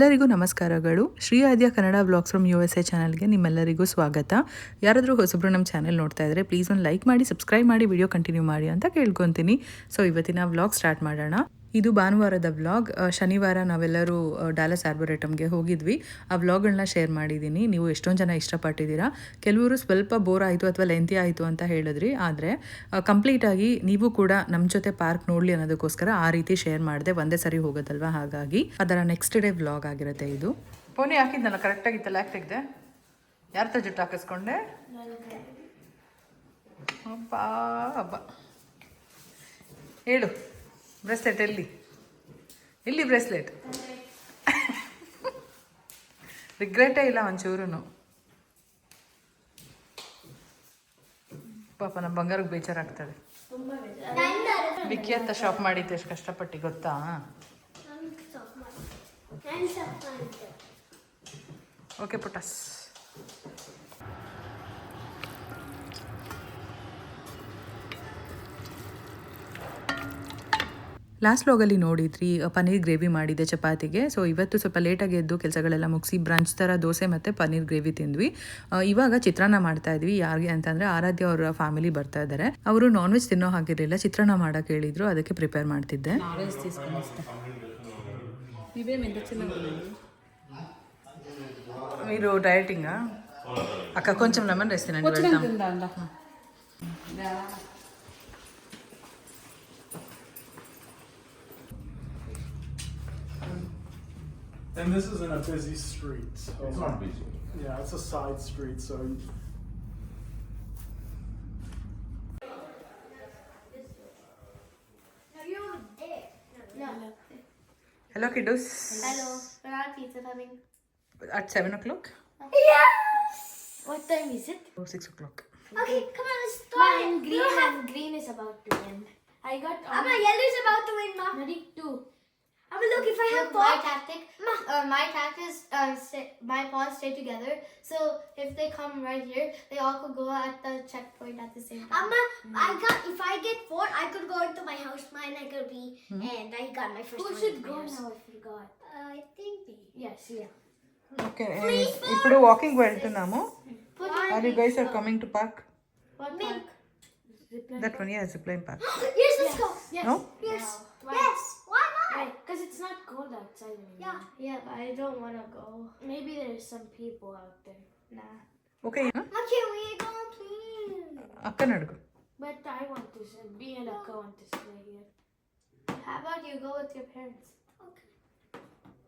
ಎಲ್ಲರಿಗೂ ನಮಸ್ಕಾರಗಳು. Shri Aadya Kannada blogs from U S A ಚಾನಲ್ಗೆ ನಿಮ್ಮೆಲ್ಲರಿಗೂ ಸ್ವಾಗತ. ಯಾರಾದರೂ ಹೊಸಬ್ರು ನಮ್ಮ ಚಾನಲ್ ನೋಡ್ತಾ ಇದ್ದರೆ ಪ್ಲೀಸ್ ಒಂದು ಲೈಕ್ ಮಾಡಿ, ಸಬ್ಸ್ಕ್ರೈಬ್ ಮಾಡಿ, ವಿಡಿಯೋ ಕಂಟಿನ್ಯೂ ಮಾಡಿ ಅಂತ ಕೇಳ್ಕೊತೀನಿ. ಸೊ, ಇವತ್ತಿನ ವ್ಲಾಗ್ ಸ್ಟಾರ್ಟ್ ಮಾಡೋಣ. ಇದು ಭಾನುವಾರದ ವ್ಲಾಗ್. ಶನಿವಾರ ನಾವೆಲ್ಲರೂ ಡಾಲಸ್ ಆರ್ಬೋರೇಟಮ್ಗೆ ಹೋಗಿದ್ವಿ. ಆ ವ್ಲಾಗ್ಗಳನ್ನ ಶೇರ್ ಮಾಡಿದ್ದೀನಿ ನೀವು ಎಷ್ಟೊಂದು ಜನ ಇಷ್ಟಪಟ್ಟಿದ್ದೀರಾ? ಕೆಲವರು ಸ್ವಲ್ಪ ಬೋರ್ ಆಯಿತು ಅಥವಾ ಲೆಂತಿ ಆಯಿತು ಅಂತ ಹೇಳಿದ್ರಿ. ಆದರೆ ಕಂಪ್ಲೀಟಾಗಿ ನೀವು ಕೂಡ ನಮ್ಮ ಜೊತೆ ಪಾರ್ಕ್ ನೋಡಲಿ ಅನ್ನೋದಕ್ಕೋಸ್ಕರ ಆ ರೀತಿ ಶೇರ್ ಮಾಡಿದೆ ಒಂದೇ ಸರಿ ಹೋಗೋದಲ್ವಾ? ಹಾಗಾಗಿ ಅದರ ನೆಕ್ಸ್ಟ್ ಡೇ ವ್ಲಾಗ್ ಆಗಿರುತ್ತೆ ಇದು. ಫೋನಿ ಹಾಕಿದ್ನಲ್ಲ? ಕರೆಕ್ಟಾಗಿತ್ತಲ್ಲ ಯಾಕೆ ತೆಗ್ದೆ? ಯಾರ ತ ಜುಟ್ಟು ಹಾಕಿಸ್ಕೊಂಡೆ? ಹೇಳು. ಬ್ರೆಸ್ಲೆಟ್ ಎಲ್ಲಿ? ಎಲ್ಲಿ ಬ್ರೆಸ್ಲೆಟ್ ರಿಗ್ರೆಟೇ ಇಲ್ಲ ಒಂಚೂರು ಪಾಪ ನಮ್ಮ ಬಂಗಾರಕ್ಕೆ ಬೇಜಾರಾಗ್ತದೆ. ಬಿಕ್ಕಿ ಅಂತ ಶಾಪ್ ಮಾಡಿದ್ದು ಎಷ್ಟು ಕಷ್ಟಪಟ್ಟು ಗೊತ್ತಾ? ಓಕೆ ಪುಟಸ್. ಲಾಸ್ಟ್ ವ್ಲಾಗಲ್ಲಿ ನೋಡಿದ್ರಿ ಪನ್ನೀರ್ ಗ್ರೇವಿ ಮಾಡಿದ್ದೆ ಚಪಾತಿಗೆ ಸೊ ಇವತ್ತು ಸ್ವಲ್ಪ ಲೇಟಾಗಿ ಎದ್ದು ಕೆಲಸಗಳೆಲ್ಲ ಮುಗಿಸಿ ಬ್ರಂಚ್ ಥರ ದೋಸೆ ಮತ್ತು ಪನ್ನೀರ್ ಗ್ರೇವಿ ತಿಂದ್ವಿ ಆ, ಇವಾಗ ಚಿತ್ರಾನ್ನ ಮಾಡ್ತಾ ಇದ್ವಿ ಯಾರಿಗೆ ಅಂತಂದರೆ ಆರಾಧ್ಯ ಅವರ ಫ್ಯಾಮಿಲಿ ಬರ್ತಾ ಇದ್ದಾರೆ ಅವರು ನಾನ್ ವೆಜ್ ತಿನ್ನೋ ಹಾಗಿರಲಿಲ್ಲ ಚಿತ್ರಾನ್ನ ಮಾಡೋಕೆ ಹೇಳಿದ್ರು ಅದಕ್ಕೆ ಪ್ರಿಪೇರ್ ಮಾಡ್ತಿದ್ದೆ మీరు డయటింగా అక్క కొంచెం లెమన్ రైస్ తినండి And this isn't a busy street, so. It's not busy. Yeah, it's a side street, so. Hello, kiddos. Hello. Where are pizza coming? At 7 o'clock Yes! What time is it? or 6 o'clock? Okay, mm-hmm. come on, let's start. Mine green and green is about to end. I got Amma, yellow is about to win, Ma. Ready? Two. Amma, look if I have my ball. tactic. Uh, my tactic is uh, stay, my pawns stay together. So if they come right here, they all could go at the checkpoint at the same time. Amma, I got. If I get four, I could go into my house. Mine, I could be, and I got my first Who one should in my go house. now? I forgot. Uh, I think. Yes, yeah. Okay ఇప్పుడు walking వెళ్తున్నాము Put are you guys are coming to park what Me. park? That one yeah zipline park yes, let's go. Yes. No? Yes. Why? Yes. because it's not cold outside anymore. Yeah. Yeah, but I don't want to go. Maybe there's some people out there. Nah. Okay Okay, we go please. అక్కని అడుగు But I want to stay. Me and Akka want to stay here. How about you go with your parents? Okay.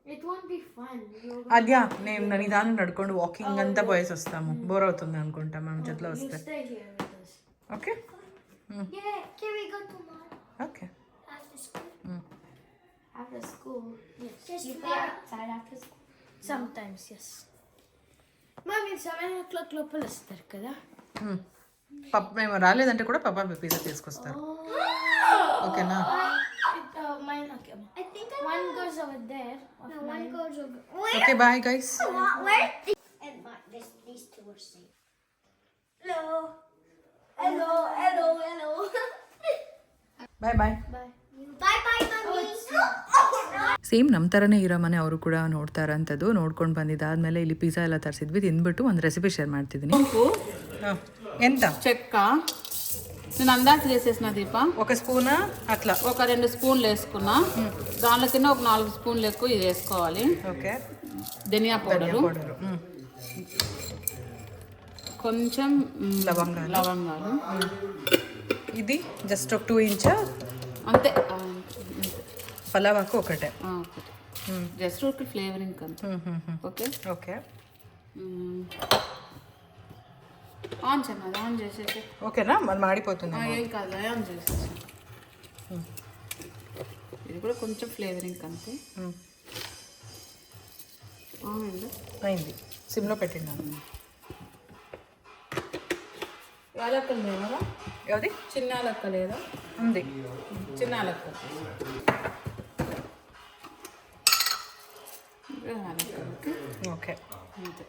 It won't be fun. You're gonna- అద్యా నేను నిదానం నడుకోండి walking oh, అంతా పోయేసి వస్తాము mm. Bore అవుతుంది అనుకుంటా మనం oh, చేతిలో You వస్తే stay here with us. Okay mm. Yeah. Can we go tomorrow okay after school? Mm. after school. Yes. You play outside after school. Sometimes, yes. మా మీరు సెవెన్ ఓ క్లాక్ లోపల వస్తారు కదా. పప్ప మేము రాలేదంటే కూడా పప్ప పిజ్జా తీసుకొస్తారు. Oh. ఓకేనా? Okay bye guys bye bye bye are safe. Hello. Hello. Hello. Hello. Bye bye Bye. bye bye, mommy. Same ನಮ್ಮ ಥರನೇ ಇರೋ ಮನೆ ಅವರು ಕೂಡ ನೋಡ್ತಾ ಇರೋಂಥದ್ದು ನೋಡ್ಕೊಂಡು ಬಂದಿದ್ದಾದ್ಮೇಲೆ ಇಲ್ಲಿ ಪಿಜ್ಜಾ ಎಲ್ಲ ತರಿಸಿದ್ವಿ ತಿಂದ್ಬಿಟ್ಟು ಒಂದು ರೆಸಿಪಿ ಶೇರ್ ಮಾಡ್ತಿದ್ದೀನಿ ಹಾಂ ఎంత చెక్క నేను అందాజు చేసేసిన దీప ఒక స్పూనా అట్లా ఒక రెండు స్పూన్లు వేసుకున్నా దాంట్లో కింద ఒక నాలుగు స్పూన్లు ఎక్కువ ఇది వేసుకోవాలి ఓకే ధనియా పౌడరు పౌడరు కొంచెం మ్, లవంగాలు. లవంగాలు ఇది జస్ట్ ఒక టూ ఇంచ్ అంతే. పలావాకు ఒకటే. జస్ట్ ఒక ఫ్లేవరింగ్ అంతే ఓకే? ఓకే. ఆన్ చేయమది ఆన్ చేసేసి. ఓకేనా? మరి మాడిపోతుంది ఏం కాదు ఆన్ చేసేసి. ఇది కూడా కొంచెం ఫ్లేవరింగ్ అంతే అయింది. సిమ్లో పెట్టినాను యాలక్కలు లేదా ఏది చిన్న లెక్క లేదా? ఉంది చిన్న లెక్క యాలక్కలు ఓకే అంతే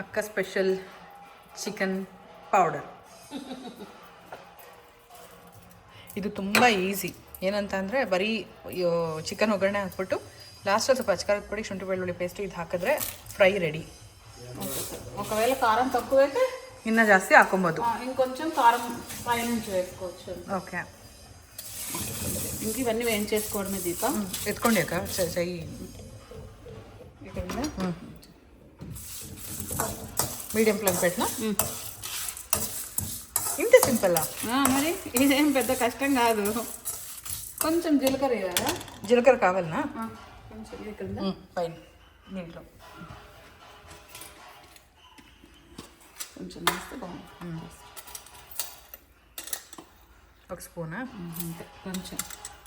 అక్క స్పెషల్ ಚಿಕನ್ ಪೌಡರ್ ಇದು ತುಂಬ ಈಸಿ ಏನಂತ ಅಂದರೆ ಬರೀ ಚಿಕನ್ ಒಗ್ಗರಣೆ ಹಾಕ್ಬಿಟ್ಟು ಲಾಸ್ಟಲ್ಲಿ ಸ್ವಲ್ಪ ಅಚ್ಕಾರದ ಪುಡಿ ಶುಂಠಿ ಬೆಳ್ಳುಳ್ಳಿ ಪೇಸ್ಟ್ ಇದು ಹಾಕಿದ್ರೆ ఫ్రై రెడీ ఒకవేళ కారం తక్కువైతే ఇన్న జాస్తి ಹಾಕೊಬೋದು ఆ, ఇంకొంచెం కారం పైనుంచి వేసుకోవచ్చు ఓకే ఇంక ఇవన్నీ వేయించేసుకోవడమే దీప ఎత్తుకోండి అక్క చె- చెయ్యి మీడియం ఫ్లేమ్ పెట్టినా ఉమ్. ఇంతే సింపుల్ ఆ, మరి ఇదేం పెద్ద కష్టం కాదు కొంచెం జీలకర్ర వేయాలా జీలకర్ర కావాలనా ఆ, కొంచెం ఇది కింద పైన దీంట్లో కొంచెం వేస్తే బాగుంది ఒక స్పూనా? కొంచెం.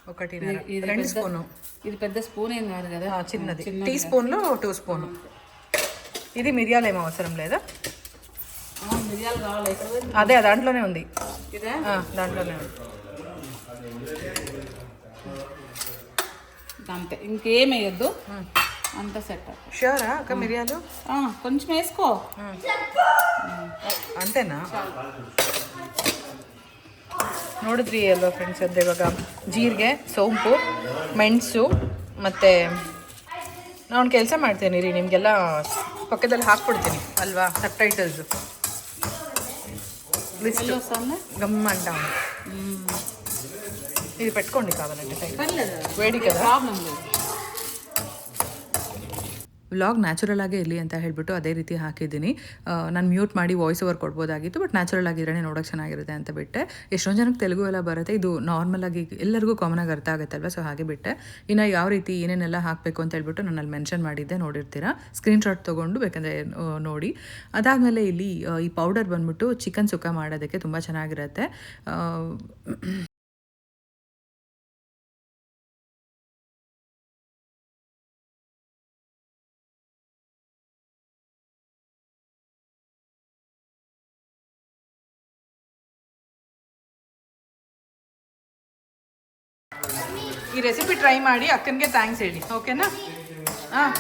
ఒకటి రెండు స్పూను. ఇది పెద్ద స్పూన్ ఏం కాదు కదా? ఆ, చిన్నది. టీ స్పూన్లో టూ స్పూన్. ఇది మిరియాలు ఏం అవసరం లేదా? మిరియాలు కావాలి? అదే దాంట్లోనే ఉంది. దాంట్లోనే ఉంది. అంతే ఇంకేం వేయొద్దు అంత సెట్ షూరా అక్క మిరియాలు కొంచెం వేసుకో ಅಂತೆನಾ ನೋಡಿದ್ರಿ ಅಲ್ವಾ ಫ್ರೆಂಡ್ಸ್ ಅದು ಇವಾಗ ಜೀರಿಗೆ ಸೋಂಪು ಮೆಣಸು ಮತ್ತು ನಾನು ಕೆಲಸ ಮಾಡ್ತೇನೆ ರೀ ನಿಮಗೆಲ್ಲ ಪಕ್ಕದಲ್ಲಿ ಹಾಕ್ಬಿಡ್ತೀನಿ ಅಲ್ವಾ ಸಬ್ ಟೈಟಲ್ಸು లిస్ట్ ఇది పెట్టుకోండి కావాలంటే సైడ్ పర్లేదు వేడి కదా ప్రాబ్లం లేదు ವ್ಲಾಗ್ ನ್ಯಾಚುರಲ್ ಆಗೇ ಇರಲಿ ಅಂತ ಹೇಳ್ಬಿಟ್ಟು ಅದೇ ರೀತಿ ಹಾಕಿದ್ದೀನಿ ನಾನು ಮ್ಯೂಟ್ ಮಾಡಿ ವಾಯ್ಸ್ ಓವರ್ ಕೊಡ್ಬೋದಾಗಿತ್ತು ಬಟ್ ನ್ಯಾಚುರಲ್ ಆಗಿದ್ರೆ ನೋಡೋಕೆ ಚೆನ್ನಾಗಿರುತ್ತೆ ಅಂತ ಬಿಟ್ಟೆ ಎಷ್ಟೊಂದು ಜನಕ್ಕೆ ತೆಲುಗು ಎಲ್ಲ ಬರುತ್ತೆ ಇದು ನಾರ್ಮಲ್ ಆಗಿ ಎಲ್ಲರಿಗೂ ಕಾಮನ್ ಆಗಿ ಅರ್ಥ ಆಗುತ್ತಲ್ವ ಸೊ ಹಾಗೆ ಬಿಟ್ಟೆ ಇನ್ನು ಯಾವ ರೀತಿ ಏನೇನೆಲ್ಲ ಹಾಕಬೇಕು ಅಂತ ಹೇಳ್ಬಿಟ್ಟು ನಾನು ಅಲ್ಲಿ ಮೆನ್ಷನ್ ಮಾಡಿದ್ದೆ ನೋಡಿರ್ತೀರಾ ಸ್ಕ್ರೀನ್ಶಾಟ್ ತೊಗೊಂಡು ಬೇಕಂದರೆ ನೋಡಿ ಅದಾದಮೇಲೆ ಇಲ್ಲಿ ಆ, ಈ ಪೌಡರ್ ಬಂದ್ಬಿಟ್ಟು ಚಿಕನ್ ಸುಕ್ಕ ಮಾಡೋದಕ್ಕೆ ತುಂಬ ಚೆನ್ನಾಗಿರುತ್ತೆ ಈ ರೆಸಿಪಿ ಟ್ರೈ ಮಾಡಿ ಅಕ್ಕನಿಗೆ ಥ್ಯಾಂಕ್ಸ್ ಹೇಳಿ ಓಕೆನಾ ಹಾಂ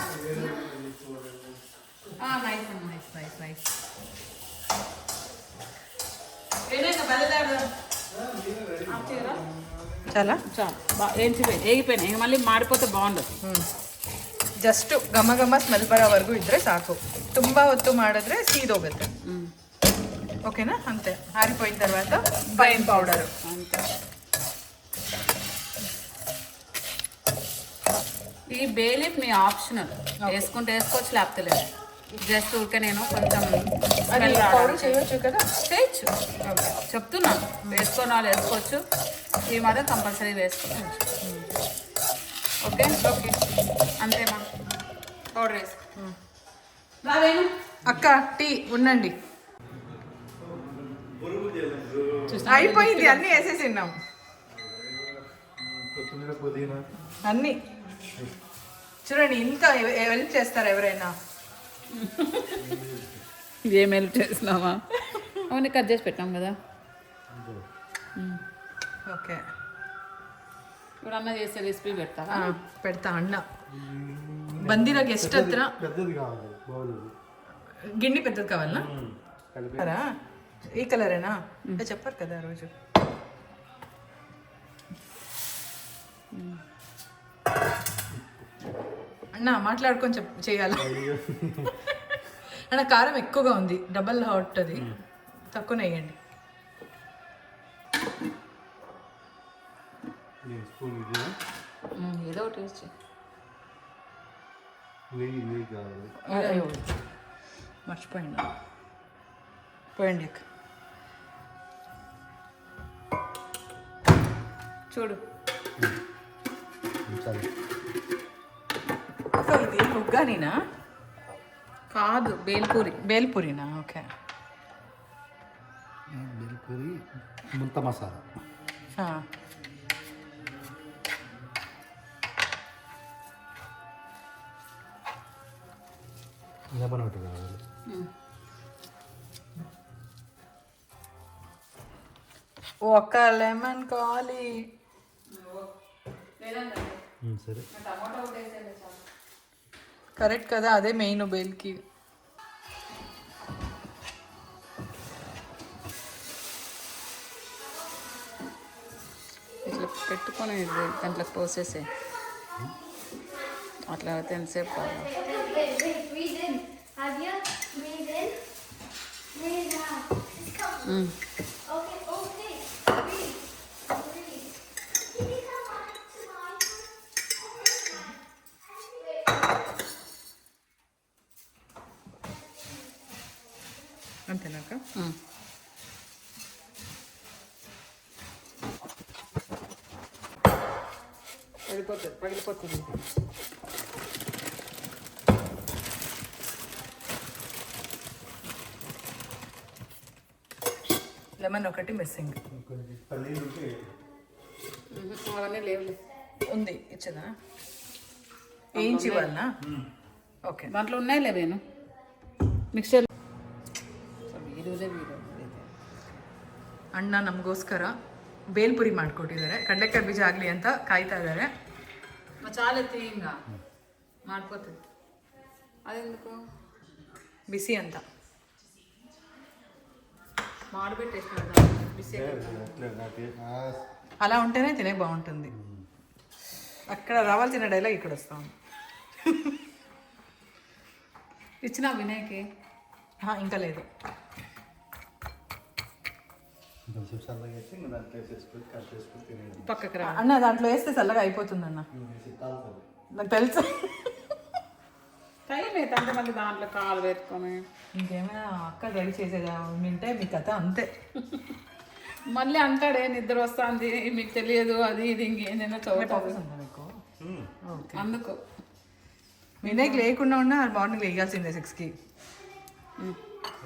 ಹಾಂ ನೈಸ್ ನೈಸ್ ನೈಸ್ ನೈಸ್ చాలా చాలు బా ఏంచిపోయి ఏగిపోయినాయి ఇంక మళ్ళీ మాడిపోతే బాగుండదు ಜಸ್ಟ್ ಘಮ ಘಮ ಸ್ಮೆಲ್ ಬರೋವರೆಗೂ ಇದ್ರೆ ಸಾಕು ತುಂಬ ಹೊತ್ತು ಮಾಡಿದ್ರೆ ಸೀದೋಗುತ್ತೆ ఓకేనా అంతే ఆరిపోయిన తర్వాత పైన పౌడర్ అంతే ఈ బేలీఫ్ మీ ఆప్షనల్. వేసుకుంటే వేసుకోవచ్చు లేకపోతే లేదు. జస్ట్ ఊరికే నేను కొంచెం. చేయొచ్చు కదా? చేయొచ్చు. చెప్తున్నా. వేసుకొని వాళ్ళు వేసుకోవచ్చు. ఈ మాత్రం కంపల్సరీ వేసుకోవచ్చు. ఓకే ఓకే అంతేమా? పౌడర్ వేసుకో. రావేను అక్క టీ ఉండండి? అయిపోయింది అన్నీ వేసేసి ఉన్నాం. కొత్తిమీర పుదీనా. అన్నీ. చూడండి ఇంత హెల్ప్ చేస్తారు ఎవరైనా? ఏం హెల్ప్ చేసినావా అవన్నీ కట్ చేసి పెట్టాం కదా. ఓకే. ఇప్పుడు అన్న చేసే రెసిపీ పెడతావా? ఆ, పెడతా అన్న. బందిరా గెస్ట్ హತ್ರ పెద్దది కావాలి గిన్నె పెద్దది కావాలనా రా ఈ కలరేనా? చెప్పారు కదా రోజు. అన్న మాట్లాడుకొని చెప్ చేయాలి? అన్న కారం ఎక్కువగా ఉంది. డబల్ హాట్ అది. తక్కువ వేయండి ఏదో ఒకటి అయ్యో మర్చిపోయింది పోయండి అక్క. చూడు. సో ఇది ఉగ్గానినా కాదు బేల్పూరి. బేల్పూరినా? ఓకే. బెల్పూరి? ముంత మసాలా. ఒకటి కావాలి. ఒక లెమన్ కావాలి సరే. కరెక్ట్ కదా అదే మెయిన్ బేల్కి ఇట్లా పెట్టుకొని దాంట్లో పోసేసే అట్లా అయితే ఎంతసేపు కాదు Mm. అంతేనాక? లెమన్ ఒకటి మిస్సింగ్. ఉంది ఇచ్చదా? వేయించి వాళ్ళ ఓకే. దాంట్లో ఉన్నాయి లేవేను? మిక్సర్ ವೀಡಿಯೋದೇ ವೀಡಿಯೋ ಅಣ್ಣ ನಮಗೋಸ್ಕರ ಬೇಲ್ಪುರಿ ಮಾಡಿಕೊಟ್ಟಿದ್ದಾರೆ ಕಡಲೆಕಾಯಿ ಬೀಜ ಆಗಲಿ ಅಂತ ಕಾಯ್ತಾ ಇದ್ದಾರೆ ಚಾಲೆತ್ತಿ ಹಿಂಗ ಮಾಡ್ಕೋತೀವಿ ಅದೆಂದಕ್ಕೂ ಬಿಸಿ ಅಂತ ಮಾಡಿಬಿಟ್ಟು ಎಷ್ಟು ಬಿಸಿ అట్లే నాకు ఆ అలా ఉంటేనే తినే బాగుంటుంది అక్కడ రావాల్సిన డైలాగ్ ఇక్కడ వస్తాం ఇచ్చిన వినయ్కి ఇంకా లేదు కొంచెం చల్లగా అయితే ఇంకా దాంట్లో వేసేసుకొని కట్ చేసుకొని తినేది. పక్కకి రా. అన్న దాంట్లో వేస్తే చల్లగా అయిపోతుంది అన్న నాకు తెలుసు. టైం అయితే మళ్ళీ దాంట్లో కాలు పెట్టుకొని. ఇంకేమైనా అక్క రెడీ చేసేదా? వింటే మీ కథ అంతే. మళ్ళీ అంటాడే నిద్ర వస్తుంది మీకు తెలియదు అది ఇది ఇంకేదైనా చదువుతావు ఆఫీస్ ఉందా మీకు? ఓకే. అందుకు. వినయ్ లేకుండా ఉన్నా మార్నింగ్ వేయాల్సిందే సిక్స్కి.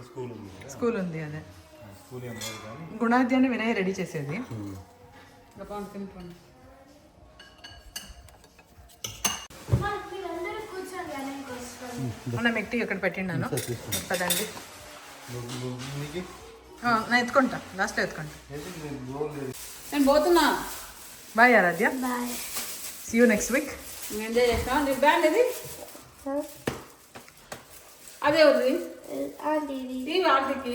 స్కూల్ ఉంది కదా? స్కూల్ ఉంది అదే. గుణాది అని వినయ్ రెడీ చేసేది. మొన్న మెట్టి ఇక్కడ పెట్టిండాను? పదండి. నేను ఎత్తుకుంటా. లాస్ట్ ఎత్తుకుంటా. నేను పోతున్నా. Bye Aaradhya. Bye see you next week enjoy చేస్తా నీ బ్యాండ్ ఇది అదే ఉంది ఆంటీకి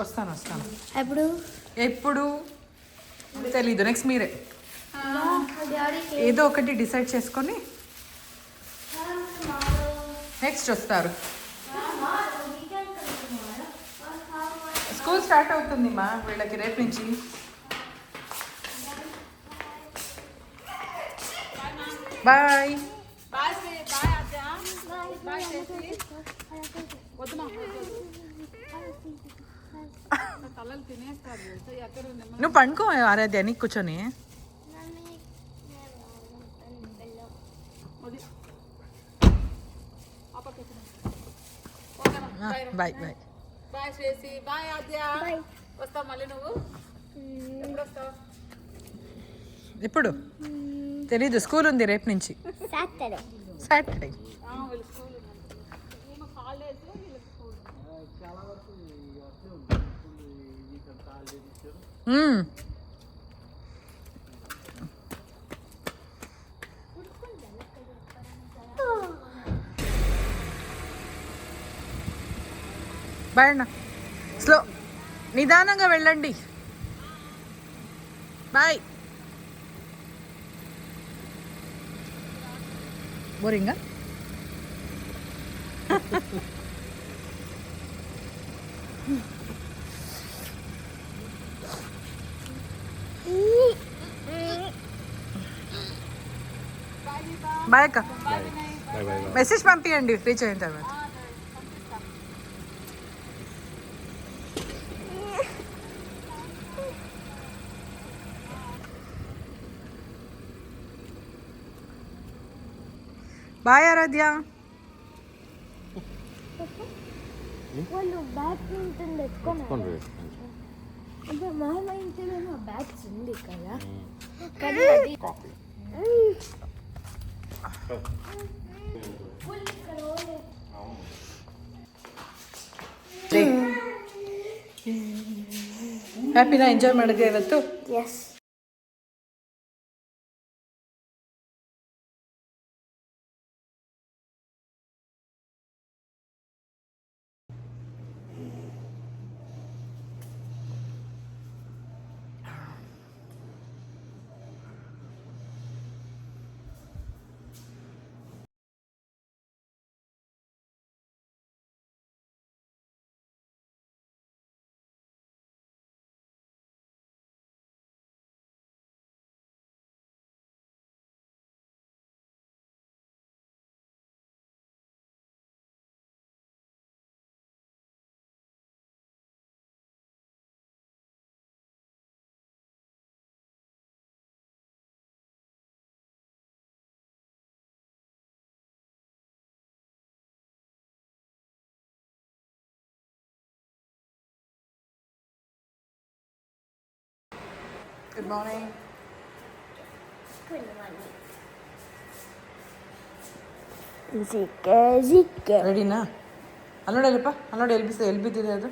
వస్తాను వస్తాను. ఎప్పుడు? ఎప్పుడు? తెలీదు నెక్స్ట్ మీరే. ఏదో ఒకటి డిసైడ్ చేసుకొని నెక్స్ట్ వస్తారు. స్కూల్ స్టార్ట్ అవుతుంది మా వీళ్ళకి రేపు నుంచి. బాయ్. బాయ్ బాయ్ నువ్వు పండుకో ఆరాధ్య నీకు కూర్చొని. బాయ్. బాయ్. బాయ్ చేసి బాయ్ ఆద్య. వస్తావు మళ్ళీ నువ్వు? ఎప్పుడు వస్తావు ఎప్పుడు తెలీదు స్కూల్ ఉంది రేపు నుంచి. సాటర్డే. సాటర్డే ఆ, వీళ్ళు స్కూల్ మేము హాలిడేస్ వీళ్ళకి స్కూల్ బాయ్ అన్న. స్లో. నిదానంగా వెళ్ళండి. బాయ్. బోరింగా? బాయ్ అక్క బాయ్ బాయ్ బాయ్ మెసేజ్ పంపించండి రీచ్ అయిన తర్వాత బాయ్ ఆరాధ్య వాళ్ళు బ్యాడ్మింటన్ తెచ్చుకున్నారు కొండ్రి ಅದು ಹ್ಯಾಪಿನ ಎಂಜಾಯ್ ಮಾಡಿದ್ಯಾ ಇವತ್ತು ಎಸ್ ಗುಡ್ ಮಾರ್ನಿಂಗ್ ಜಿಕ್ಕೆ ಜಿಕ್ಕೆ ರೆಡಿನಾ ಅಲ್ಲಿ ನೋಡಲ್ಲಪ್ಪ ಅಲ್ಲಿ ನೋಡಿ ಎಲ್ಲಿ ಬಿಸ ಎಲ್ಲಿ ಬಿದ್ದಿದೆ ಅದು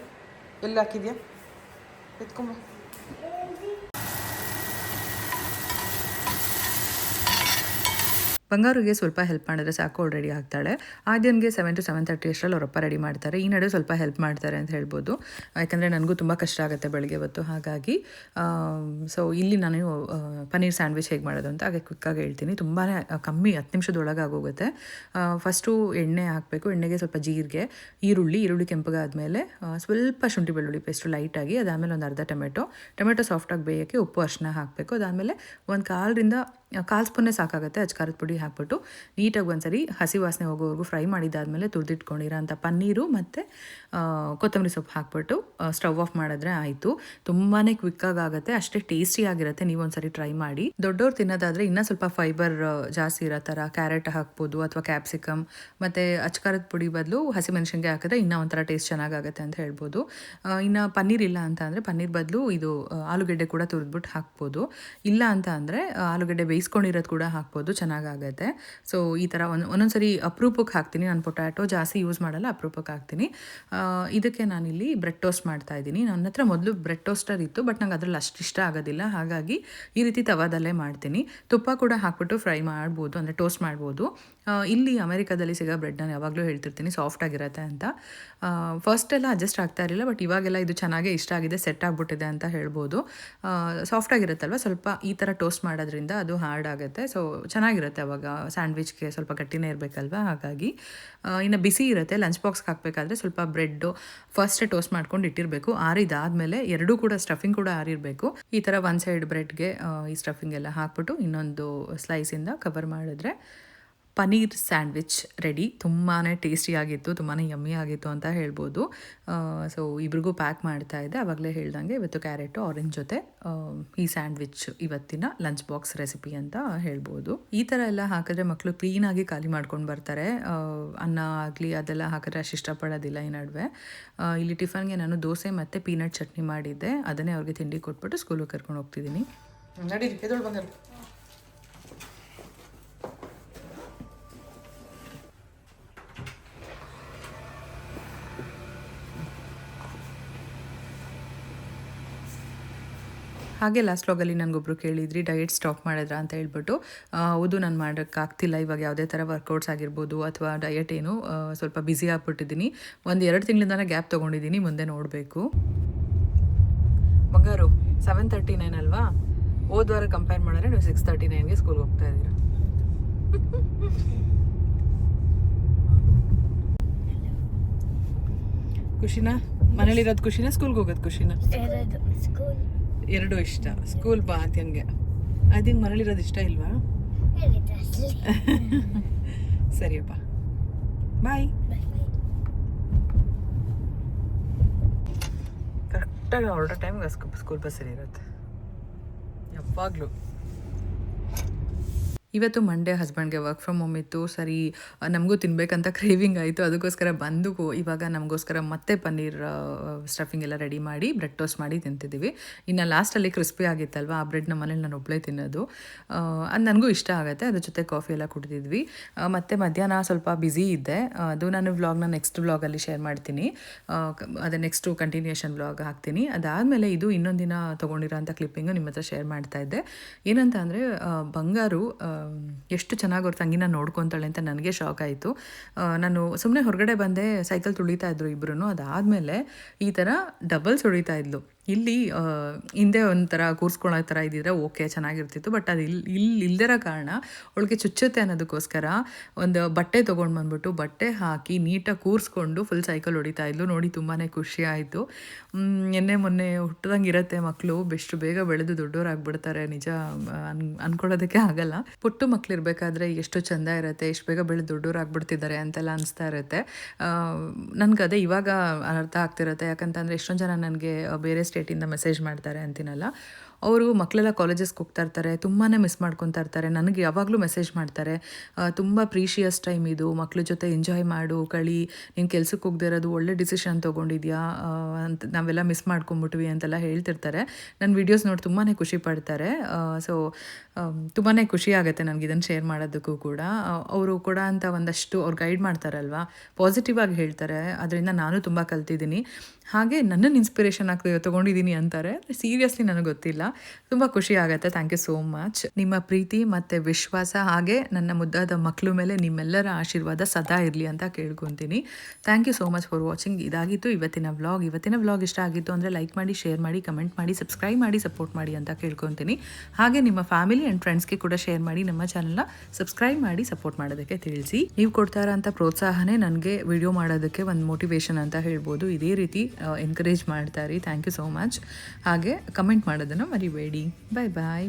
ಎಲ್ಲಿ ಹಾಕಿದ್ಯಾ ಎತ್ಕೊಂಬ ಬಂಗಾರಿಗೆ ಸ್ವಲ್ಪ ಹೆಲ್ಪ್ ಮಾಡಿದ್ರೆ ಸಾಕು ಆಲ್ರೆಡಿ ರೆಡಿ ಆಗ್ತಾಳೆ. ಆದ್ಯನ್ಗೆ ಸೆವೆನ್ ಟು ಸೆವೆನ್ ತರ್ಟಿ ಅಷ್ಟರಲ್ಲಿ ಅವರಪ್ಪ ರೆಡಿ ಮಾಡ್ತಾರೆ. ಈ ನಡುವೆ ಸ್ವಲ್ಪ ಹೆಲ್ಪ್ ಮಾಡ್ತಾರೆ ಅಂತ ಹೇಳ್ಬೋದು. ಯಾಕಂದರೆ ನನಗೂ ತುಂಬ ಕಷ್ಟ ಆಗುತ್ತೆ ಬೆಳಗ್ಗೆ ಹೊತ್ತು. ಹಾಗಾಗಿ ಸೊ ಇಲ್ಲಿ ನಾನು ಪನ್ನೀರ್ ಸ್ಯಾಂಡ್ವಿಚ್ ಹೇಗೆ ಮಾಡೋದು ಅಂತ ಹಾಗೆ ಕ್ವಿಕ್ಕಾಗಿ ಹೇಳ್ತೀನಿ. ತುಂಬಾ ಕಮ್ಮಿ, ಹತ್ತು ನಿಮಿಷದೊಳಗೆ ಆಗೋಗುತ್ತೆ. ಫಸ್ಟು ಎಣ್ಣೆ ಹಾಕಬೇಕು. ಎಣ್ಣೆಗೆ ಸ್ವಲ್ಪ ಜೀರಿಗೆ, ಈರುಳ್ಳಿ ಈರುಳ್ಳಿ ಕೆಂಪಗಾದ್ಮೇಲೆ ಸ್ವಲ್ಪ ಶುಂಠಿ ಬೆಳ್ಳುಳ್ಳಿ ಪೇಸ್ಟು ಲೈಟಾಗಿ ಅದಾದಮೇಲೆ ಒಂದು ಅರ್ಧ ಟೊಮೆಟೊ. ಟೊಮೆಟೊ ಸಾಫ್ಟಾಗಿ ಬೇಯೋಕ್ಕೆ ಉಪ್ಪು ಅರಿಶಿನ ಹಾಕಬೇಕು. ಅದಾದಮೇಲೆ ಒಂದು ಕಾಲರಿಂದ ಕಾಲು ಸ್ಪೂನೇ ಸಾಕಾಗುತ್ತೆ ಅಚ್ಕಾರದ ಪುಡಿ ಹಾಕ್ಬಿಟ್ಟು ನೀಟಾಗಿ ಒಂದ್ಸರಿ ಹಸಿ ವಾಸನೆ ಹೋಗೋವರೆಗೂ ಫ್ರೈ ಮಾಡಿದ್ದಾದಮೇಲೆ ತುರಿದಿಟ್ಕೊಂಡಿರೋಂಥ ಪನ್ನೀರು ಮತ್ತು ಕೊತ್ತಂಬರಿ ಸೊಪ್ಪು ಹಾಕ್ಬಿಟ್ಟು ಸ್ಟವ್ ಆಫ್ ಮಾಡಿದ್ರೆ ಆಯಿತು. ತುಂಬಾ ಕ್ವಿಕ್ಕಾಗಿ ಆಗುತ್ತೆ, ಅಷ್ಟೇ ಟೇಸ್ಟಿ ಆಗಿರುತ್ತೆ, ನೀವು ಒಂದ್ಸರಿ ಟ್ರೈ ಮಾಡಿ. ದೊಡ್ಡವ್ರು ತಿನ್ನೋದಾದರೆ ಇನ್ನೂ ಸ್ವಲ್ಪ ಫೈಬರ್ ಜಾಸ್ತಿ ಇರೋ ಥರ ಕ್ಯಾರೆಟ್ ಹಾಕ್ಬೋದು ಅಥವಾ ಕ್ಯಾಪ್ಸಿಕಮ್ ಮತ್ತು ಅಚ್ಕಾರದ ಪುಡಿ ಬದಲು ಹಸಿಮೆಣಸಿನ್ಕಾಯಿ ಹಾಕಿದ್ರೆ ಇನ್ನೂ ಒಂಥರ ಟೇಸ್ಟ್ ಚೆನ್ನಾಗಾಗುತ್ತೆ ಅಂತ ಹೇಳ್ಬೋದು. ಇನ್ನು ಪನ್ನೀರ್ ಇಲ್ಲ ಅಂತ ಅಂದರೆ, ಪನ್ನೀರ್ ಬದಲು ಇದು ಆಲೂಗಡ್ಡೆ ಆಲೂಗೆಡ್ಡೆ ಕೂಡ ತುರಿದ್ಬಿಟ್ಟು ಹಾಕ್ಬೋದು. ಇಲ್ಲ ಅಂತ ಅಂದರೆ ಆಲೂಗೆಡ್ಡೆ ಬೇಯಿಸ್ಕೊಂಡಿರೋದು ಕೂಡ ಹಾಕ್ಬೋದು, ಚೆನ್ನಾಗಾಗತ್ತೆ. ಸೊ ಈ ಥರ ಒಂದು, ಒಂದೊಂದ್ಸರಿ ಅಪ್ರೂಪಕ್ಕೆ ಹಾಕ್ತೀನಿ. ನಾನು ಪೊಟ್ಯಾಟೊ ಜಾಸ್ತಿ ಯೂಸ್ ಮಾಡಲ್ಲ ಅಪ್ರೂಪಕ್ಕೆ ಹಾಕ್ತೀನಿ. ಇದಕ್ಕೆ ನಾನಿಲ್ಲಿ ಬ್ರೆಡ್ ಟೋಸ್ಟ್ ಮಾಡ್ತಾ ಇದ್ದೀನಿ. ನನ್ನ ಹತ್ರ ಮೊದಲು ಬ್ರೆಡ್ ಟೋಸ್ಟರ್ ಇತ್ತು, ಬಟ್ ನಂಗೆ ಅದ್ರಲ್ಲಿ ಅಷ್ಟು ಇಷ್ಟ ಆಗೋದಿಲ್ಲ. ಹಾಗಾಗಿ ಈ ರೀತಿ ತವಾದಲ್ಲೇ ಮಾಡ್ತೀನಿ. ತುಪ್ಪ ಕೂಡ ಹಾಕ್ಬಿಟ್ಟು ಫ್ರೈ ಮಾಡ್ಬೋದು, ಅಂದರೆ ಟೋಸ್ಟ್ ಮಾಡ್ಬೋದು. ಇಲ್ಲಿ ಅಮೆರಿಕಾದಲ್ಲಿ ಸಿಗೋ ಬ್ರೆಡ್ ನಾನು ಯಾವಾಗಲೂ ಹೇಳ್ತಿರ್ತೀನಿ ಸಾಫ್ಟ್ ಆಗಿರುತ್ತೆ ಅಂತ. ಫಸ್ಟ್ ಎಲ್ಲ ಅಡ್ಜಸ್ಟ್ ಆಗ್ತಾ ಇರಲಿಲ್ಲ ಬಟ್ ಇವಾಗೆಲ್ಲ ಇದು ಚೆನ್ನಾಗೇ ಇಷ್ಟ ಆಗಿದೆ ಸೆಟ್ ಆಗಿಬಿಟ್ಟಿದೆ ಅಂತ ಹೇಳ್ಬೋದು. ಸಾಫ್ಟ್ ಆಗಿರುತ್ತಲ್ವ? ಸ್ವಲ್ಪ ಈ ಥರ ಟೋಸ್ಟ್ ಮಾಡೋದ್ರಿಂದ ಅದು ಹಾರ್ಡ್ ಆಗುತ್ತೆ. ಸೊ ಚೆನ್ನಾಗಿರುತ್ತೆ ಅವಾಗ ಸ್ಯಾಂಡ್ವಿಚ್ಗೆ ಸ್ವಲ್ಪ ಗಟ್ಟಿನೇ ಇರಬೇಕಲ್ವ? ಹಾಗಾಗಿ ಇನ್ನು ಬಿಸಿ ಇರುತ್ತೆ ಲಂಚ್ ಬಾಕ್ಸ್ಗೆ ಹಾಕಬೇಕಾದ್ರೆ ಸ್ವಲ್ಪ ಬ್ರೆಡ್ಡು ಫಸ್ಟ್ ಟೋಸ್ಟ್ ಮಾಡ್ಕೊಂಡು ಇಟ್ಟಿರಬೇಕು. ಆರಿದಾದಮೇಲೆ ಎರಡೂ ಕೂಡ ಸ್ಟಫಿಂಗ್ ಕೂಡ ಆರಿರಬೇಕು. ಈ ಥರ ಒನ್ ಸೈಡ್ ಬ್ರೆಡ್ಗೆ ಈ ಸ್ಟಫಿಂಗ್ ಎಲ್ಲ ಹಾಕ್ಬಿಟ್ಟು ಇನ್ನೊಂದು ಸ್ಲೈಸಿಂದ ಕವರ್ ಮಾಡಿದ್ರೆ ಪನೀರ್ ಸ್ಯಾಂಡ್ವಿಚ್ ರೆಡಿ. ತುಂಬಾ ಟೇಸ್ಟಿಯಾಗಿತ್ತು ತುಂಬಾ ಯಮ್ಮಿ ಆಗಿತ್ತು ಅಂತ ಹೇಳ್ಬೋದು. ಸೊ ಇಬ್ರಿಗೂ ಪ್ಯಾಕ್ ಮಾಡ್ತಾ ಇದ್ದೆ. ಆವಾಗಲೇ ಹೇಳ್ದಂಗೆ ಇವತ್ತು ಕ್ಯಾರೆಟು ಆರೆಂಜ್ ಜೊತೆ ಈ ಸ್ಯಾಂಡ್ವಿಚ್ ಇವತ್ತಿನ ಲಂಚ್ ಬಾಕ್ಸ್ ರೆಸಿಪಿ ಅಂತ ಹೇಳ್ಬೋದು. ಈ ಥರ ಎಲ್ಲ ಹಾಕಿದ್ರೆ ಮಕ್ಕಳು ಕ್ಲೀನಾಗಿ ಖಾಲಿ ಮಾಡ್ಕೊಂಡು ಬರ್ತಾರೆ. ಅನ್ನ ಆಗಲಿ ಅದೆಲ್ಲ ಹಾಕಿದ್ರೆ ಅಷ್ಟು ಇಷ್ಟಪಡೋದಿಲ್ಲ ಈ ನಡುವೆ. ಇಲ್ಲಿ ಟಿಫನ್ಗೆ ನಾನು ದೋಸೆ ಮತ್ತು ಪೀನಟ್ ಚಟ್ನಿ ಮಾಡಿದ್ದೆ. ಅದನ್ನೇ ಅವ್ರಿಗೆ ತಿಂಡಿ ಕೊಟ್ಬಿಟ್ಟು ಸ್ಕೂಲಿಗೆ ಕರ್ಕೊಂಡು ಹೋಗ್ತಿದ್ದೀನಿ. ಹಾಗೆ ಲಾಸ್ಟ್ ಲಾಗಲ್ಲಿ ನನಗೊಬ್ರು ಕೇಳಿದ್ರಿ ಡಯಟ್ ಸ್ಟಾಪ್ ಮಾಡಿದ್ರಾ ಅಂತ ಹೇಳ್ಬಿಟ್ಟು ಹೌದು ನಾನು ಮಾಡೋಕ್ಕಾಗ್ತಿಲ್ಲ, ಇವಾಗ ಯಾವುದೇ ಥರ ವರ್ಕೌಟ್ಸ್ ಆಗಿರ್ಬೋದು ಅಥವಾ ಡಯಟ್ ಏನು ಸ್ವಲ್ಪ ಬ್ಯುಸಿ ಆಗ್ಬಿಟ್ಟಿದ್ದೀನಿ. ಒಂದು ಎರಡು ತಿಂಗಳಿಂದ ಗ್ಯಾಪ್ ತೊಗೊಂಡಿದ್ದೀನಿ, ಮುಂದೆ ನೋಡಬೇಕು. ಬಂಗಾರು ಸೆವೆನ್ ತರ್ಟಿ ನೈನ್ ಅಲ್ವಾ ವಾರ ಕಂಪೇರ್ ಮಾಡಿದ್ರೆ ನೀವು ಸಿಕ್ಸ್ ತರ್ಟಿ ನೈನ್ಗೆ ಸ್ಕೂಲ್ಗೆ ಹೋಗ್ತಾ ಇದ್ದೀರಾ. ಖುಷಿನಾ ಮನೇಲಿರೋದು ಖುಷಿನಾ ಸ್ಕೂಲ್ಗೆ ಹೋಗೋದು ಖುಷಿನಾ ಎರಡು ಇಷ್ಟ. ಸ್ಕೂಲ್ ಬಾ ಆದ್ಯನ್ಗೆ ಆದ್ಯಂಗೆ ಮರಳಿರೋದು ಇಷ್ಟ ಇಲ್ವಾ? ಸರಿಯಪ್ಪ ಬಾಯ್ ಕರೆಕ್ಟಾಗಿ ಹೊರಡೋ ಟೈಮ್ಗೆ ಸ್ಕೂಲ್ ಬಸ್ ಇರುತ್ತೆ. ಯಾವಾಗಲೂ. ಇವತ್ತು ಮಂಡೇ ಹಸ್ಬೆಂಡ್ಗೆ ವರ್ಕ್ ಫ್ರಮ್ ಹೋಮ್ ಇತ್ತು. ಸರಿ ನಮಗೂ ತಿನ್ನಬೇಕಂತ ಕ್ರೇವಿಂಗ್ ಆಯಿತು. ಅದಕ್ಕೋಸ್ಕರ ಬಂದು ಇವಾಗ ನಮಗೋಸ್ಕರ ಮತ್ತೆ ಪನ್ನೀರ್ ಸ್ಟಫಿಂಗ್ ಎಲ್ಲ ರೆಡಿ ಮಾಡಿ ಬ್ರೆಡ್ ಟೋಸ್ಟ್ ಮಾಡಿ ತಿಂತಿದ್ದೀವಿ. ಇನ್ನು ಲಾಸ್ಟಲ್ಲಿ ಕ್ರಿಸ್ಪಿ ಆಗಿತ್ತಲ್ವ? ಆ ಬ್ರೆಡ್ ನಮ್ಮ ಮನೇಲಿ ನಾನು ಒಬ್ಬಳೇ ತಿನ್ನೋದು. ಅದು ನನಗೂ ಇಷ್ಟ ಆಗುತ್ತೆ. ಅದ್ರ ಜೊತೆ ಕಾಫಿ ಎಲ್ಲ ಕುಡಿದಿದ್ವಿ. ಮತ್ತೆ ಮಧ್ಯಾಹ್ನ ಸ್ವಲ್ಪ ಬ್ಯುಸಿ ಇದ್ದೆ. ಅದು ನಾನು ವ್ಲಾಗ್ನ ನೆಕ್ಸ್ಟ್ ವ್ಲಾಗಲ್ಲಿ ಶೇರ್ ಮಾಡ್ತೀನಿ. ಅದೇ ನೆಕ್ಸ್ಟು ಕಂಟಿನ್ಯೂಷನ್ ವ್ಲಾಗ್ ಹಾಕ್ತೀನಿ. ಅದಾದಮೇಲೆ ಇದು ಇನ್ನೊಂದು ದಿನ ತೊಗೊಂಡಿರೋಂಥ ಕ್ಲಿಪ್ಪಿಂಗು ನಿಮ್ಮ ಹತ್ರ ಶೇರ್ ಮಾಡ್ತಾ ಇದ್ದೆ. ಏನಂತ ಅಂದರೆ ಬಂಗಾರು ಎಷ್ಟು ಚೆನ್ನಾಗಿ ಅವ್ರ ತಂಗಿನ ನೋಡ್ಕೊತಾಳೆ ಅಂತ ನನಗೆ ಶಾಕ್ ಆಯಿತು. ನಾನು ಸುಮ್ಮನೆ ಹೊರಗಡೆ ಬಂದೆ ಸೈಕಲ್ ತುಳಿತಾ ಇದ್ರು ಇಬ್ಬರು ಅದಾದಮೇಲೆ ಈ ಥರ ಡಬಲ್ಸ್ ಹೊಡಿತಾ ಇದ್ಲು. ಇಲ್ಲಿ ಹಿಂದೆ ಒಂಥರ ಕೂರಿಸ್ಕೊಳ್ಳೋ ಥರ ಇದ್ದಿದ್ರೆ ಓಕೆ, ಚೆನ್ನಾಗಿರ್ತಿತ್ತು. ಬಟ್ ಅದು ಇಲ್ಲಿ ಇಲ್ಲಿ ಇಲ್ದಿರೋ ಕಾರಣ ಅವಳಿಗೆ ಚುಚ್ಚುತ್ತೆ ಅನ್ನೋದಕ್ಕೋಸ್ಕರ ಒಂದು ಬಟ್ಟೆ ತೊಗೊಂಡು ಬಂದ್ಬಿಟ್ಟು ಬಟ್ಟೆ ಹಾಕಿ ನೀಟಾಗಿ ಕೂರಿಸ್ಕೊಂಡು ಫುಲ್ ಸೈಕಲ್ ಹೊಡಿತಾ ಇದ್ಲು. ನೋಡಿ ತುಂಬಾ ಖುಷಿ ಆಯಿತು. ನಿನ್ನೆ ಮೊನ್ನೆ ಹುಟ್ಟದಂಗೆ ಇರುತ್ತೆ ಮಕ್ಕಳು ಬೆಷ್ಟು ಬೇಗ ಬೆಳೆದು ದೊಡ್ಡವರಾಗ್ಬಿಡ್ತಾರೆ ನಿಜ, ಅನ್, ಅನ್ಕೊಳ್ಳೋದಕ್ಕೆ ಆಗಲ್ಲ. ಪುಟ್ಟು ಮಕ್ಳು ಇರಬೇಕಾದ್ರೆ ಎಷ್ಟು ಚೆಂದ ಇರುತ್ತೆ, ಎಷ್ಟು ಬೇಗ ಬೆಳೆದು ದೊಡ್ಡವರಾಗ್ಬಿಡ್ತಿದ್ದಾರೆ ಅಂತೆಲ್ಲ ಅನಿಸ್ತಾ ಇರುತ್ತೆ. ನನಗೆ ಅದೇ ಇವಾಗ ಅರ್ಥ ಆಗ್ತಿರುತ್ತೆ. ಯಾಕಂತಂದರೆ ಎಷ್ಟೊಂದು ಜನ ನನಗೆ ಬೇರೆ ಸ್ಟೇಟಿಂದ ಮೆಸೇಜ್ ಮಾಡ್ತಾರೆ ಅಂತೀನಲ್ಲ. ಅವರು ಮಕ್ಕಳೆಲ್ಲ ಕಾಲೇಜಸ್ಗೆ ಹೋಗ್ತಾ ಇರ್ತಾರೆ ತುಂಬಾ ಮಿಸ್ ಮಾಡ್ಕೊತಾ ಇರ್ತಾರೆ. ನನಗೆ ಯಾವಾಗಲೂ ಮೆಸೇಜ್ ಮಾಡ್ತಾರೆ ತುಂಬ ಪ್ರೀಶಿಯಸ್ ಟೈಮ್ ಇದು ಮಕ್ಕಳ ಜೊತೆ ಎಂಜಾಯ್ ಮಾಡು, ಕಳಿ, ನೀನು ಕೆಲ್ಸಕ್ಕೆ ಹೋಗದೆ ಇರೋದು ಒಳ್ಳೆ ಡಿಸಿಷನ್ ತೊಗೊಂಡಿದ್ಯಾ? ಅಂತ ನಾವೆಲ್ಲ ಮಿಸ್ ಮಾಡ್ಕೊಂಬಿಟ್ವಿ ಅಂತೆಲ್ಲ ಹೇಳ್ತಿರ್ತಾರೆ. ನನ್ನ ವೀಡಿಯೋಸ್ ನೋಡಿ ತುಂಬಾ ಖುಷಿ ಪಡ್ತಾರೆ. ಸೊ ತುಂಬಾ ಖುಷಿ ಆಗುತ್ತೆ ನನಗೆ ಇದನ್ನು ಶೇರ್ ಮಾಡೋದಕ್ಕೂ ಕೂಡ. ಅವರು ಕೂಡ ಅಂತ ಒಂದಷ್ಟು ಅವ್ರು ಗೈಡ್ ಮಾಡ್ತಾರಲ್ವಾ ಪಾಸಿಟಿವ್ ಆಗಿ ಹೇಳ್ತಾರೆ. ಅದರಿಂದ ನಾನು ತುಂಬ ಕಲ್ತಿದ್ದೀನಿ. ಹಾಗೆ ನನ್ನನ್ನು ಇನ್ಸ್ಪಿರೇಷನ್ ಆಗಿ ತೊಗೊಂಡಿದ್ದೀನಿ ಅಂತಾರೆ. ಸೀರಿಯಸ್ಲಿ ನನಗೆ ಗೊತ್ತಿಲ್ಲ. ತುಂಬ ಖುಷಿ ಆಗುತ್ತೆ ಥ್ಯಾಂಕ್ ಯು ಸೋ ಮಚ್ ನಿಮ್ಮ ಪ್ರೀತಿ ಮತ್ತು ವಿಶ್ವಾಸ ಹಾಗೆ ನನ್ನ ಮುದ್ದಾದ ಮಕ್ಕಳು ಮೇಲೆ ನಿಮ್ಮೆಲ್ಲರ ಆಶೀರ್ವಾದ ಸದಾ ಇರಲಿ ಅಂತ ಕೇಳ್ಕೊತೀನಿ. Thank you so much for watching ಇದಾಗಿತ್ತು ಇವತ್ತಿನ ವ್ಲಾಗ್ ಇವತ್ತಿನ ವ್ಲಾಗ್ ಇಷ್ಟ ಆಗಿತ್ತು ಅಂದರೆ ಲೈಕ್ ಮಾಡಿ ಶೇರ್ ಮಾಡಿ ಕಮೆಂಟ್ ಮಾಡಿ ಸಬ್ಸ್ಕ್ರೈಬ್ ಮಾಡಿ ಸಪೋರ್ಟ್ ಮಾಡಿ ಅಂತ ಕೇಳ್ಕೊತೀನಿ. ಹಾಗೆ ನಿಮ್ಮ ಫ್ಯಾಮಿಲಿ ಆ್ಯಂಡ್ ಫ್ರೆಂಡ್ಸ್ಗೆ ಕೂಡ ಶೇರ್ ಮಾಡಿ, ನಮ್ಮ ಚಾನಲ್ನ ಸಬ್ಸ್ಕ್ರೈಬ್ ಮಾಡಿ ಸಪೋರ್ಟ್ ಮಾಡೋದಕ್ಕೆ ತಿಳಿಸಿ. ನೀವು ಕೊಡ್ತಾ ಇರೋಂಥ ಪ್ರೋತ್ಸಾಹನೇ ನನಗೆ ವಿಡಿಯೋ ಮಾಡೋದಕ್ಕೆ ಒಂದು ಮೋಟಿವೇಶನ್ ಅಂತ ಹೇಳ್ಬೋದು. ಇದೇ ರೀತಿ ಎನ್ಕರೇಜ್ ಮಾಡ್ತಾ ಇರಿ. ಥ್ಯಾಂಕ್ ಯು ಸೋ ಮಚ್ ಹಾಗೆ ಕಮೆಂಟ್ ಮಾಡೋದನ್ನು ಮರಿಬೇಡಿ ಬಾಯ್ ಬಾಯ್